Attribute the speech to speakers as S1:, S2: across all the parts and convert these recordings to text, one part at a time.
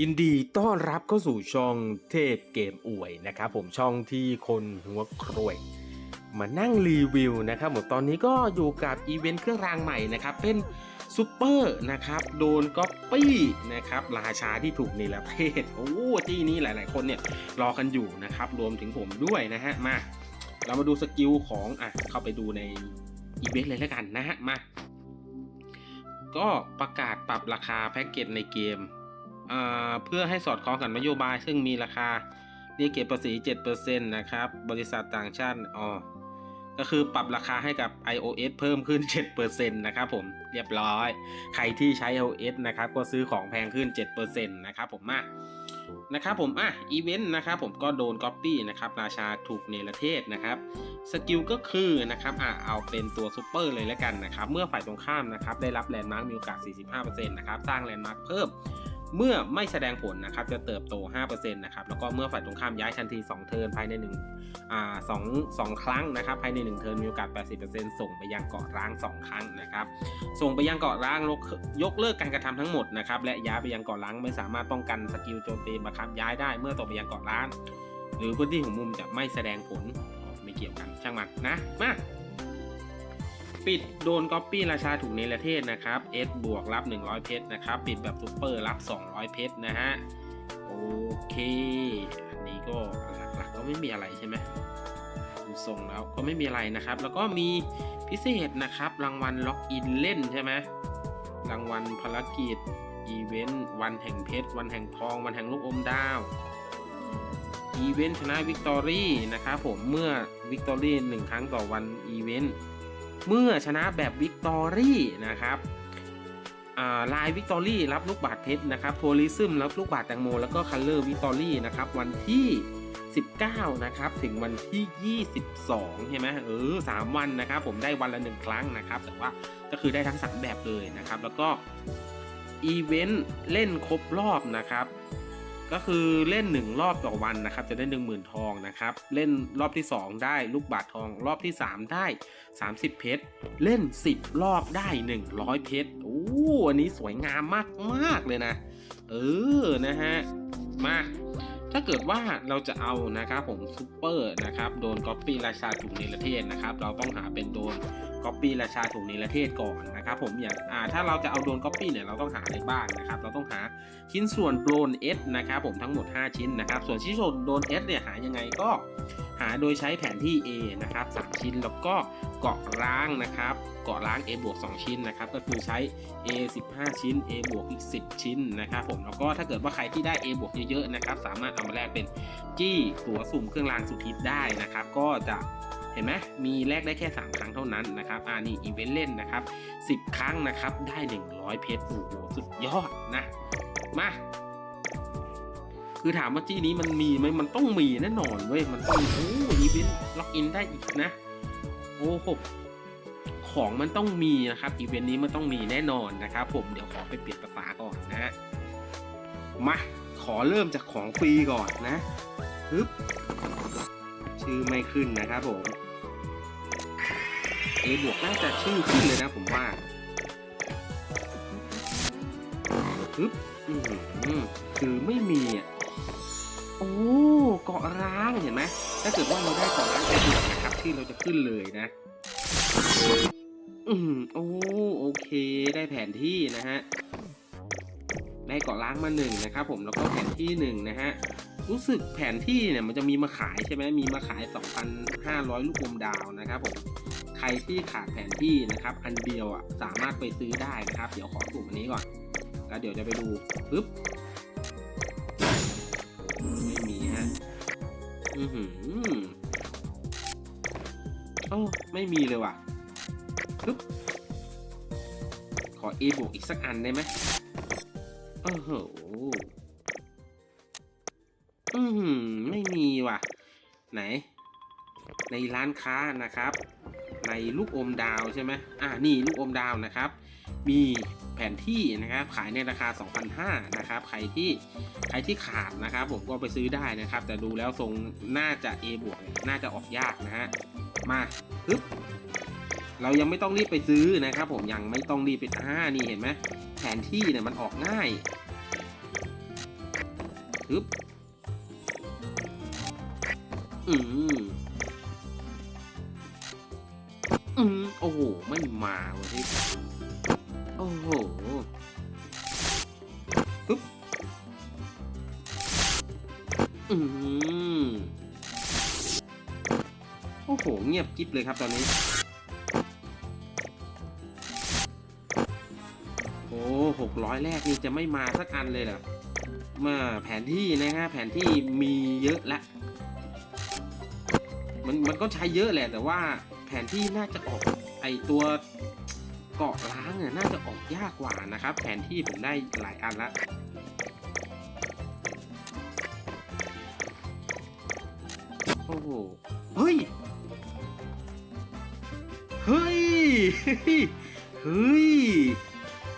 S1: ยินดีต้อนรับเข้าสู่ช่องเทพเกมอวยนะครับผมช่องที่คนหัวครวย มานั่งรีวิวนะครับผมตอนนี้ก็อยู่กับอีเวนต์เครื่องรางใหม่นะครับเป็นซูเปอร์นะครับโดนก๊อปปี้นะครับราชาที่ถูกในประเทศโอ้ที่นี้หลาย ๆ คนเนี่ยรอกันอยู่นะครับรวมถึงผมด้วยนะฮะมาเรามาดูสกิลของอะเข้าไปดูในอีเวนต์เลยแล้วกันนะฮะมาก็ประกาศปรับราคาแพ็กเกจในเกม เพื่อให้สอดคล้องกับนโยบาย ซึ่งมีราคาเรียกเก็บภาษี 7%นะครับ บริษัทต่างชาติอ๋อก็คือปรับราคาให้กับ iOS เพิ่มขึ้น 7%นะครับผมเรียบร้อย ใครที่ใช้ iOS นะครับ ก็ซื้อของแพงขึ้น 7%นะครับผมมานะครับผมอะอีเวนต์นะครับผมก็โดนก๊อปปี้นะครับ ราชาถูกเนรเทศนะครับสกิลก็คือนะครับอะเอาเป็นตัวซูเปอร์เลยแล้วกันนะครับ เมื่อฝ่ายตรงข้ามนะครับ ได้รับแลนด์มาร์กมีโอกาส 45%นะครับ สร้างแลนด์มาร์กเพิ่ม เมื่อไม่แสดงผลนะครับจะเติบโต 5%นะครับแล้วก็เมื่อฝ่ายตรงข้ามย้ายทันที 2 เทิร์นภายใน1อ่าสองสองครั้งนะครับภายใน 1 เทิร์นมีโอกาส 80%ส่งไปยังเกาะร้าง 2 ครั้งนะครับส่งไปยังเกาะร้างยกเลิกการกระทำทั้งหมดนะครับและย้ายไปยังเกาะร้างไม่สามารถป้องกันสกิลโจมตีบังคับย้ายได้เมื่อตกไปยังเกาะร้าง หรือพื้นที่ของมุมจะไม่แสดงผลไม่เกี่ยวกันช่างมันนะมา ปิดโดนก๊อปปี้ราชาถูกเนรเทศนะครับ S บวกรับ 100 เพชรนะครับ ปิดแบบซุปเปอร์รับ 200 เพชรนะฮะ โอเค อันนี้ก็หลักๆก็ไม่มีอะไรใช่ไหมดูทรงแล้วก็ไม่มีอะไรนะครับ แล้วก็มีพิเศษนะครับ รางวัลล็อกอินเล่นใช่ไหมรางวัลภารกิจอีเวนต์วันแห่งเพชร วันแห่งทอง วันแห่งลูกอมดาวอีเวนต์ชนะวิกตอรี่นะครับผมเมื่อวิกตอรี่หนึ่งครั้งต่อวันอีเวนต์ เมื่อชนะแบบวิกตอรี่นะครับลายวิกตอรี่รับลูกบาศเพชรนะครับทัวริซึมรับลูกบาศแตงโม แล้วก็คัลเลอร์วิกตอรี่นะครับวันที่ 19 นะครับ ถึงวันที่ 22 ใช่ไหมเออสามวันนะครับ ผมได้วันละหนึ่งครั้งนะครับ แต่ว่าก็คือได้ทั้ง 3 แบบเลยนะครับ แล้วก็อีเวนต์เล่นครบรอบนะครับ ก็คือเล่น 1 รอบต่อวันนะครับจะได้ 1 0,000 ทองนะครับ เล่นรอบที่ 2 ได้ลูกบาททอง รอบที่ 3 ได้ 30 เพชร เล่น 10 รอบได้ 100 เพชรโอ้อันนี้สวยงามมากมากเลยนะ เออนะฮะมาถ้าเกิดว่าเราจะเอานะครับผมซูเปอร์นะครับโดนก๊อปปี้ราชาถูกเนประเทศนะครับ เราต้องหาเป็นโดน ก๊อปปี้ราชาถูกเนรเทศก่อนนะครับผมอย่างถ้าเราจะเอาโดนก๊อปปี้เนี่ยเราต้องหาอะไรบ้างนะครับ เราต้องหาชิ้นส่วนโดน S นะครับผมทั้งหมด 5 ชิ้นนะครับ ส่วนชิ้นส่วนโดน S เนี่ยหายังไงก็หาโดยใช้แผนที่ A นะครับ3ชิ้นแล้วก็เกาะร้างนะครับเกาะร้าง A บวก2ชิ้นนะครับก็คือใช้ A 15 ชิ้น A บวกอีก 10 ชิ้นนะครับผมแล้วก็ถ้าเกิดว่าใครที่ได้ A บวกเยอะๆนะครับสามารถเอามาแลกเป็นจี้ตัวสุ่มเครื่องรางสุดฮิตได้นะครับ ก็จะ เห็นไหมมีแลกได้แค่ 3 ครั้งเท่านั้นนะครับอ่านี่อีเวนต์เล่นนะครับ 10 ครั้งนะครับได้ 100 เพชรโอ้โหสุดยอดนะมาคือถามว่าจี้นี้มันมีไหมมันต้องมีแน่นอนเว้ยมันต้องโอ้อีเวนต์ล็อกอินได้อีกนะ โอ้โหของมันต้องมีนะครับอีเวนต์นี้มันต้องมีแน่นอนนะครับ ผมเดี๋ยวขอไปเปลี่ยนภาษาก่อนนะฮะมาขอเริ่มจากของฟรีก่อนนะปึ๊บ ชื่อไม่ขึ้นนะครับผมเอบวกน่าจะชื่อขึ้นเลยนะผมว่าปึ๊บอือหือคือไม่มีอะโอ้เกาะร้างเห็นไหมถ้าเกิดว่าเราได้เกาะร้างไปบวกนะครับชื่อเราจะขึ้นเลยนะ อืมโอ้โอเค ได้แผนที่นะฮะได้เกาะล้างมาหนึ่งนะครับผมแล้วก็แผนที่หนึ่งนะฮะ รู้สึกแผนที่เนี่ยมันจะมีมาขายใช่ไหมมีมาขาย 2,500 ลูกอมดาวนะครับผมใครที่ขาดแผนที่นะครับ อันเดียวอะสามารถไปซื้อได้นะครับ เดี๋ยวขอสุ่มอันนี้ก่อน แล้วเดี๋ยวจะไปดูปึ๊บไม่มีฮะอือหือโอ้ไม่มีเลยว่ะปึ๊บขอ A บวกอีกสักอันได้ไหมโอ้โห อืมไม่มีว่ะ ไหน ในร้านค้านะครับ ในลูกอมดาวใช่ไหมอ่านี่ลูกอมดาวนะครับ มีแผนที่นะครับขายในราคา 2,500นะครับใครที่ใครที่ขาดนะครับ ผมก็ไปซื้อได้นะครับ แต่ดูแล้วทรงน่าจะ A บวกน่าจะออกยากนะฮะมาปึ๊บเรายังไม่ต้องรีบไปซื้อนะครับ ผมยังไม่ต้องรีบไปอ่านี่เห็นไหมแผนที่เนี่ยมันออกง่ายฮึบ อืมอืมโอ้โห ไม่มาว่ะพี่โอ้โหฮึบอืมโอ้โห เงียบกิ๊บเลยครับตอนนี้ โอ้หกร้อยแรกนี่จะไม่มาสักอันเลยเหรอมาแผนที่นะฮะแผนที่มีเยอะละ มันมันก็ใช้เยอะแหละแต่ว่าแผนที่น่าจะออกไอตัวเกาะล้างเนี่ยน่าจะออกยากกว่านะครับ แผนที่ผมได้หลายอันละโอ้โหเฮ้ยเฮ้ยเฮ้ย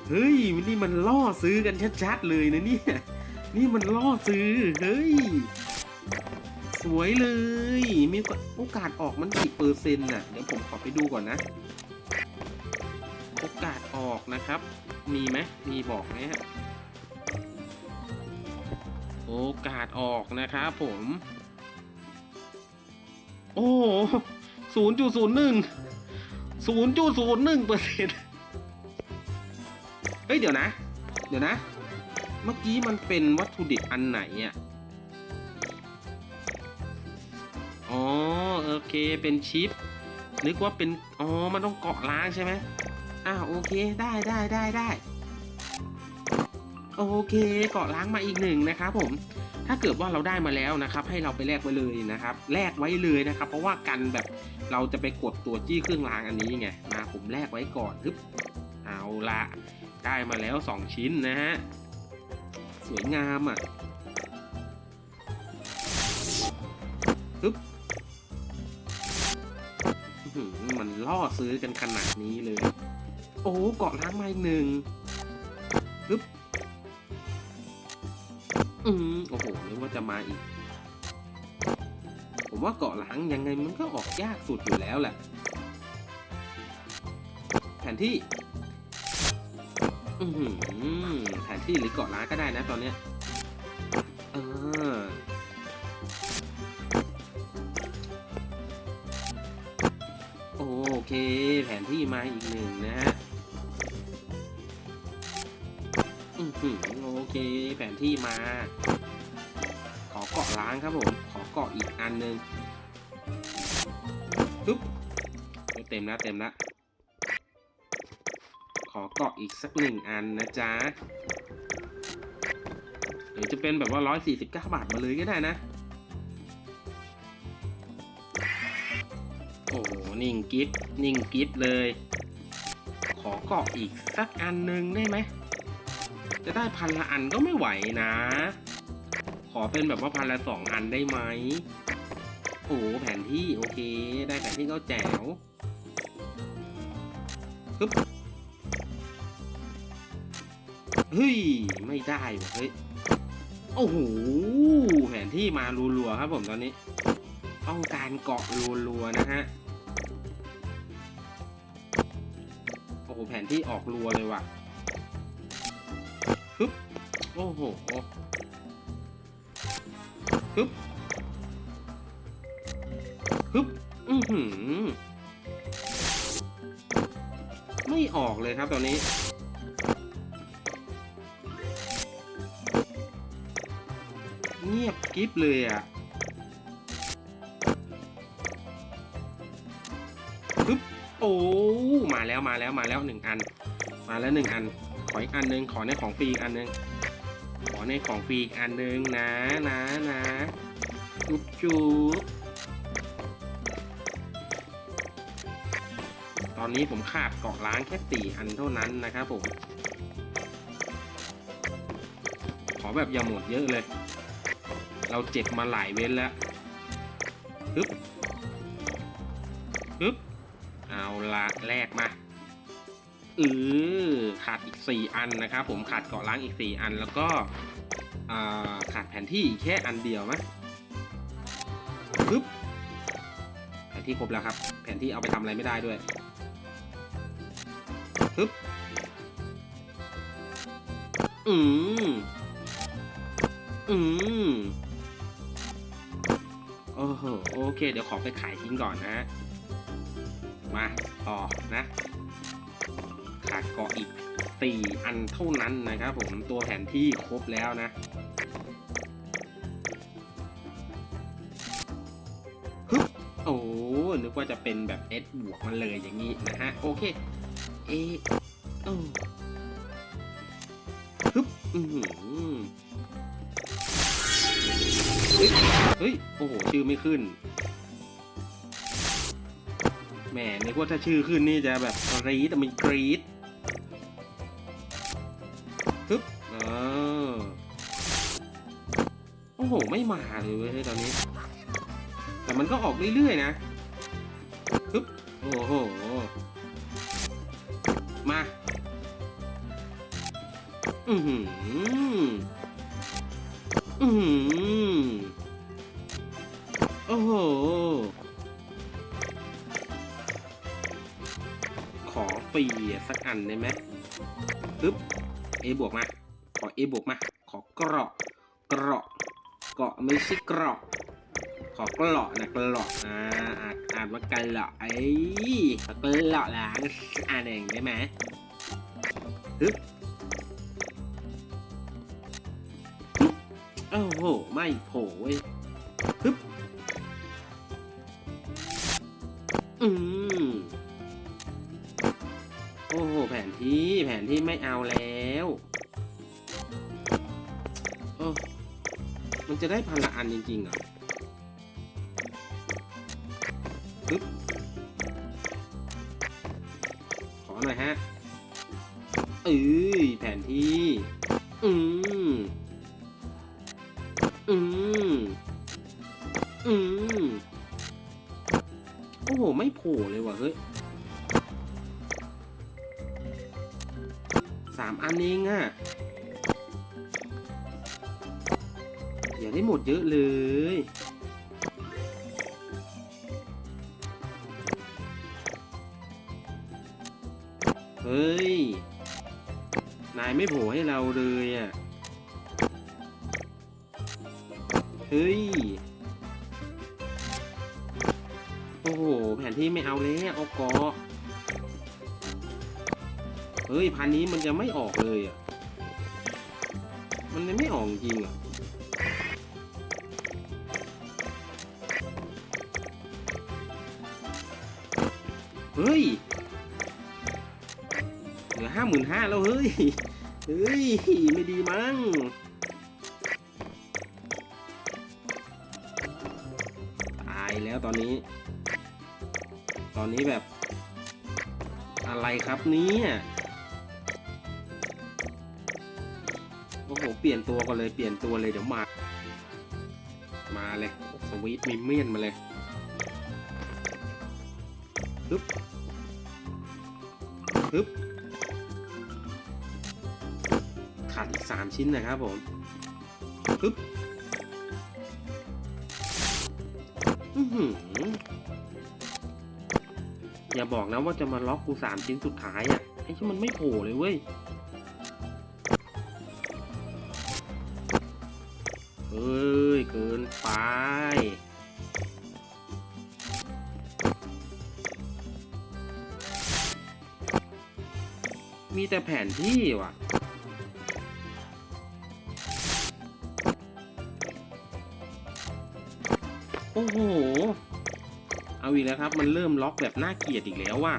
S1: เฮ้ยนี่มันล่อซื้อกันชัดๆเลยนะเนี่ยนี่มันล่อซื้อเฮ้ย สวยเลย มีโอกาสออกมันกี่เปอร์เซ็นต์น่ะ เดี๋ยวผมขอไปดูก่อนนะ โอกาสออกนะครับ มีไหมมีบอกไหมฮะ โอกาสออกนะครับผม โอ้ศูนย์จุดศูนย์หนึ่งศูนย์จุดศูนย์หนึ่งเปอร์เซ็นต์เฮ้ยเดี๋ยวนะ เดี๋ยวนะ เมื่อกี้มันเป็นวัตถุดิบอันไหนอะ โอเค เป็นชิป นึกว่าเป็น อ๋อ มันต้องเกาะล้างใช่ไหมอ้าว โอเค ได้ได้ได้ได้ โอเค เกาะล้างมาอีกหนึ่งนะครับผม ถ้าเกิดว่าเราได้มาแล้วนะครับ ให้เราไปแลกไว้เลยนะครับ แลกไว้เลยนะครับ เพราะว่ากันแบบเราจะไปกดตัวจี้เครื่องรางอันนี้ไง มาผมแลกไว้ก่อนฮึบเอาละ ได้มาแล้ว 2 ชิ้นนะฮะ สวยงามอะ มันล่อซื้อกันขนาดนี้เลย โอ้เกาะล้างมาหนึ่งฮึบอืมโอ้โหนึกว่าจะมาอีก ผมว่าเกาะหลังยังไงมันก็ออกยากสุดอยู่แล้วแหละ แผนที่ อือหือแผนที่หรือเกาะล้างก็ได้นะตอนเนี้ย โอเค แผนที่มาอีกหนึ่งนะฮะอือหือโอเค แผนที่มา ขอเกาะล้างครับผม ขอเกาะอีกอันหนึ่งปึ๊บเต็มแล้วเต็มแล้วขอเกาะอีกสักหนึ่งอันนะจ๊ะหรือจะเป็นแบบว่าร้อยสี่สิบก้าบาทมาเลยก็ได้นะ นิ่งกิฟนิ่งกิฟเลย ขอเกาะอีกสักอันหนึ่งได้ไหม จะได้พันละอันก็ไม่ไหวนะ ขอเป็นแบบว่าพันละสองอันได้ไหมโอ้โหแผนที่โอเค ได้แผนที่ก็แจ๋วฮึบเฮ้ย ไม่ได้ว่ะเฮ้ย โอ้โห แผนที่มารัวๆครับผมตอนนี้ ต้องการเกาะรัวๆนะฮะ แผนที่ออกรัวเลยว่ะฮึบโอ้โหฮึบฮึบอือหือไม่ออกเลยครับตอนนี้ เงียบกริบเลยอะ อ้มาแล้วมาแล้วมาแล้วหนึ่งอัน มาแล้วหนึ่งอัน ขออีกอันหนึ่งขอในของฟรีอันหนึ่งขอในของฟรีอีกอันหนึ่งนะนะนะจุ๊บจุ๊บตอนนี้ผมขาดเกาะล้างแค่สี่อันเท่านั้นนะครับผมขอแบบอย่าหมดเยอะเลย เราเจ็บมาหลายเว้นแล้วฮึบฮึบ เอาละแลกมาเออขาดอีก 4 อันนะครับผมขาดเกาะล้างอีก 4 อันแล้วก็ขาดแผนที่แค่อันเดียวไหมปึ๊บแผนที่ครบแล้วครับ แผนที่เอาไปทำอะไรไม่ได้ด้วยปึ๊บอืมอืมโอ้โหโอเค เดี๋ยวขอไปขายทิ้งก่อนนะ มาต่อนะ ขาดเกาะอีกสี่อันเท่านั้นนะครับผมตัวแผนที่ครบแล้วนะ โอ้นึกว่าจะเป็นแบบ S บวกมันเลยอย่างนี้นะฮะ โอเค เอเออฮึบอือหือเฮ้ยเฮ้ย โอ้โห ชื่อไม่ขึ้น แหมนึกว่าถ้าชื่อขึ้นนี่จะแบบกรี๊ดแต่มันกรี๊ดฮึบเออโอ้โห ไม่มาเลยเว้ยตอนนี้ แต่มันก็ออกเรื่อยๆนะฮึบโอ้โห มา อือหืออือหือโอ้โห ฟรีสักอันได้ไหมปึ๊บ A บวกมา ขอ A บวกมา ขอเกราะ เกราะ เกาะไม่ใช่เกราะ ขอเกราะนะเกราะอ่าอ่านอ่านว่ากันเหรอไอ้เกราะล้างอ่านเองได้ไหมปึ๊บปึ๊บโอ้โห ไม่โผล่เว้ยปึ๊บ อืม ผนที่แผนที่ไม่เอาแล้วเออมันจะได้พันละอันจริงๆเหรอปึ๊บขอหน่อยฮะเอ้ยแผนที่ อืม อืม อืม โอ้โห ไม่โผล่เลยว่ะเฮ้ย สามอันเองอะอย่าได้หมดเยอะเลย เฮ้ย นายไม่โผล่ให้เราเลยอะเฮ้ย โอ้โห แผนที่ไม่เอาแล้วเอาเกาะ เฮ้ยพันนี้มันจะไม่ออกเลยอะ มันยังไม่ออกจริงอะ เฮ้ย เหลือห้าหมื่นห้าแล้วเฮ้ย เฮ้ย ไม่ดีมั้งตายแล้วตอนนี้ ตอนนี้แบบอะไรครับเนี่ย ปลี่ยนตัวกันเลยเปลี่ยนตัวเลยเดี๋ยวมา มาเลยสวีทมิเมียนมาเลยฮึบฮึบขาดอีกสามชิ้นนะครับผมฮึบอือหืออย่าบอกนะว่าจะมาล็อกกูสามชิ้นสุดท้ายอะไอ้ที่มันไม่โผล่เลยเว้ย เกินไป มีแต่แผนที่ว่ะ โอ้โห เอาอีกแล้วครับ มันเริ่มล็อกแบบน่าเกลียดอีกแล้วว่ะ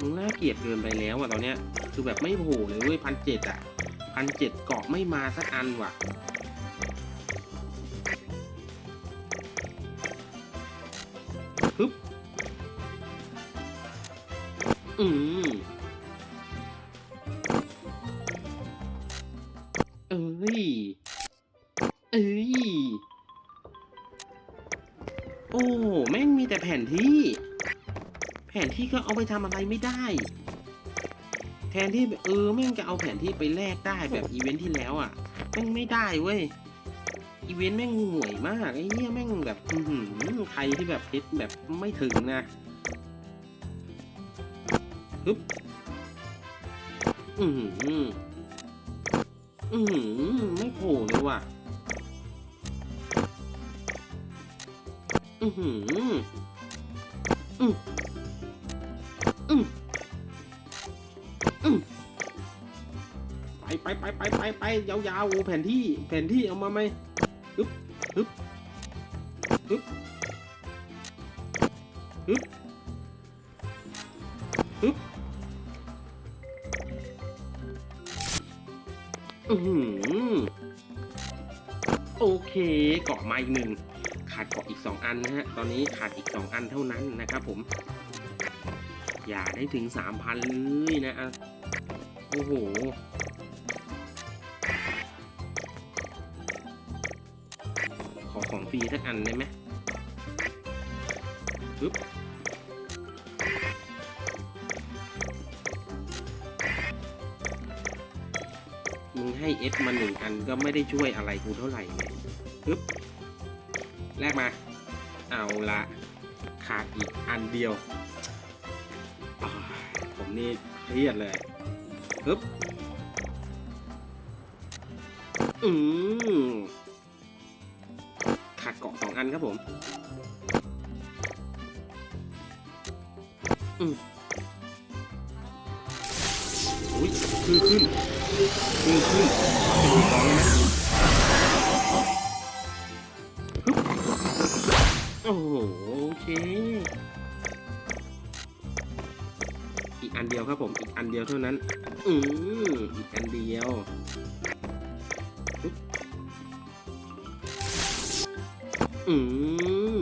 S1: มึงน่าเกลียดเกินไปแล้วอะตอนเนี้ย คือแบบไม่โผล่เลยเว้ยพันเจ็ดอะพันเจ็ดเกาะไม่มาสักอันว่ะฮึบอืมเอ้ย เอ้ย โอ้ แม่งมีแต่แผนที่ แผนที่ก็เอาไปทำอะไรไม่ได้ ทนที่เออแม่งจะเอาแผนที่ไปแลกได้แบบอีเวนท์ที่แล้วอะแม่งไม่ได้เว้ยอีเวนต์แม่งห่วยมากไอ้เหี้ยแม่งแบบอือหือใครที่แบบเพชรแบบไม่ถึงนะฮึบอือหืออือหือไม่โผล่เลยว่ะอือหืออืมอืม ไปไปไปไปไปยาวๆโอ้แผนที่แผนที่เอามาไหมฮึบฮึบฮึบฮึบฮึบอือหือโอเคเกาะมาอีกหนึ่งขาดเกาะอีก 2 อันนะฮะ ตอนนี้ขาดอีก 2 อันเท่านั้นนะครับผม อย่าได้ถึง 3,000 เลยนะ โอ้โห ของฟรีสักอันได้ไหมปึ๊บมึงให้เอสมาหนึ่งอันก็ไม่ได้ช่วยอะไรกูเท่าไหร่เลยปึ๊บแลกมา เอาละขาดอีกอันเดียว ผมนี่เครียดเลยปึ๊บอืม อันครับผมอืมอุ้ยคือขึ้นคือขึ้นเป็นที่สองนะโอ้โหโอเค อีกอันเดียวครับผม อีกอันเดียวเท่านั้น อืมอีกอันเดียว อืม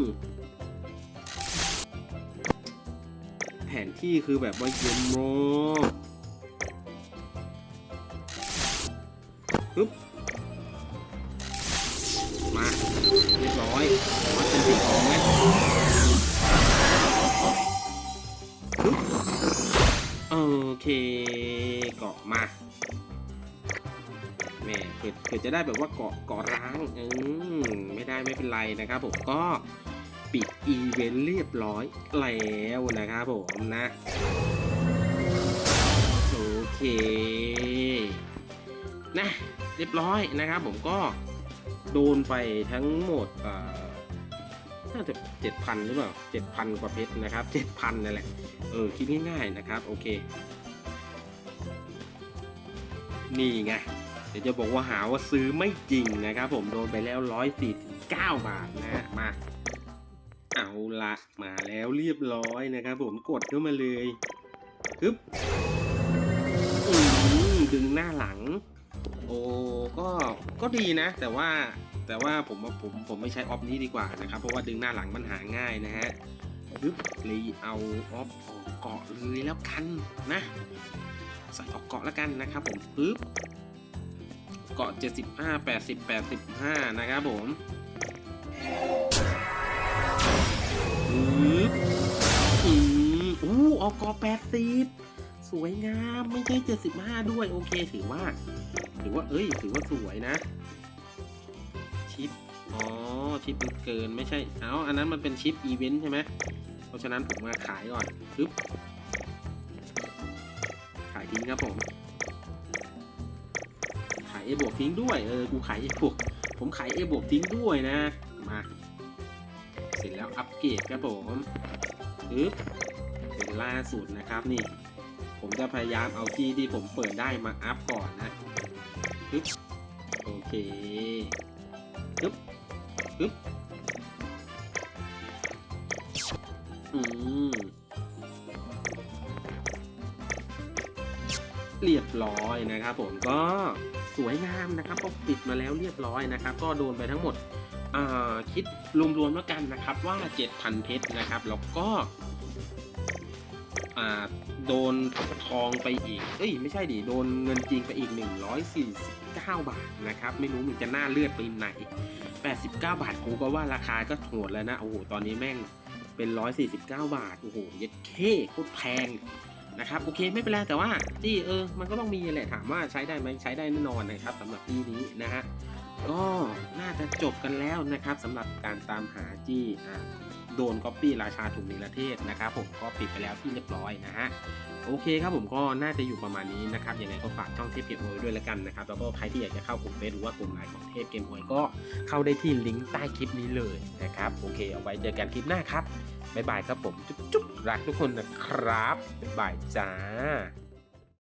S1: แผนที่คือแบบว่าเยี่ยมากปึ๊บ มาเรียบร้อยวัดเป็นสีทองไหมปึ๊บโอเค ม่เกิดเกิดจะได้แบบว่าเกาะเกาะร้างอืมไม่ได้ไม่เป็นไรนะครับผมก็ปิดอีเวนต์เรียบร้อยแล้วนะครับผมนะโอเคนะเรียบร้อยนะครับผมก็โดนไปทั้งหมดเอ่อน่าจะเจ็ดพันหรือเปล่าเจ็ดพันกว่าเพชรนะครับเจ็ดพันนั่นแหละเออคิดง่ายๆนะครับ โอเค นี่ไง ดี๋ยวจะบอกว่าหาว่าซื้อไม่จริงนะครับผมโดนไปแล้วร้อยสี่เก้าบาทนะฮะมาเอาละมาแล้วเรียบร้อยนะครับผมกดเข้ามาเลยฮึบดึงหน้าหลัง โอ้ก็ก็ดีนะ แต่ว่าแต่ว่าผมว่าผมผมไม่ใช้ออฟนี้ดีกว่านะครับ เพราะว่าดึงหน้าหลังมันหาง่ายนะฮะปึ๊บรีเอาออฟออกเกาะเลยแล้วกันนะ ใส่ออกเกาะแล้วกันนะครับผมปึ๊บ เกาะ 75 80 85 นะครับผมปึ๊บอืมอู้ออกเกาะ80 สวยงาม ไม่ใช่ 75 ด้วย โอเค ถือว่า ถือว่า เอ้ย ถือว่าสวยนะ ชิป อ๋อ ชิปมันเกิน ไม่ใช่ เอาอันนั้นมันเป็นชิปอีเวนต์ใช่ไหม เพราะฉะนั้นผมมาขายก่อนปึ๊บขายทิ้งครับผม ขาย A บวกทิ้งด้วยเออกูขาย A บวกผมขาย A บวกทิ้งด้วยนะมาเสร็จแล้วอัปเกรดครับผมปึ๊บเป็นล่าสุดนะครับนี่ ผมจะพยายามเอาที่ที่ผมเปิดได้มาอัพก่อนนะปึ๊บโอเคปึ๊บปึ๊บอืมเรียบร้อยนะครับผมก็ สวยงามนะครับก็ปิดมาแล้วเรียบร้อยนะครับ ก็โดนไปทั้งหมดคิดรวมๆแล้วกันนะครับว่า 7,000 เพชรนะครับ แล้วก็โดนทองไปอีก เอ้ยไม่ใช่ดิ โดนเงินจริงไปอีก 149 บาทนะครับ ไม่รู้มันจะน่าเลือดไปไหน 89 บาทกูก็ว่าราคาก็โหดแล้วนะ โอ้โห ตอนนี้แม่งเป็น 149 บาท โอ้โห เย็ดเคโคตรแพง นะครับโอเคไม่เป็นไรแต่ว่าจี้เออมันก็ต้องมีแหละถามว่าใช้ได้ไหมใช้ได้แน่นอนนะครับสำหรับจี้นี้นะฮะก็น่าจะจบกันแล้วนะครับสำหรับการตามหาจี้อะโดนก๊อปปี้ราชาถูกนิรเทศนะครับผมก็ปิดไปแล้วที่เรียบร้อยนะฮะโอเคครับผมก็น่าจะอยู่ประมาณนี้นะครับยังไงก็ฝากช่องเทพเกมโอยด้วยละกันนะครับแล้วก็ใครที่อยากจะเข้ากลุ่มเฟซหรือว่ากลุ่มไลน์ของเทพเกมโอยก็เข้าได้ที่ลิงก์ใต้คลิปนี้เลยนะครับโอเคเอาไว้เจอกันคลิปหน้าครับ บ๊ายบายครับผม จุ๊บๆรักทุกคนนะครับ บ๊ายบายจ้า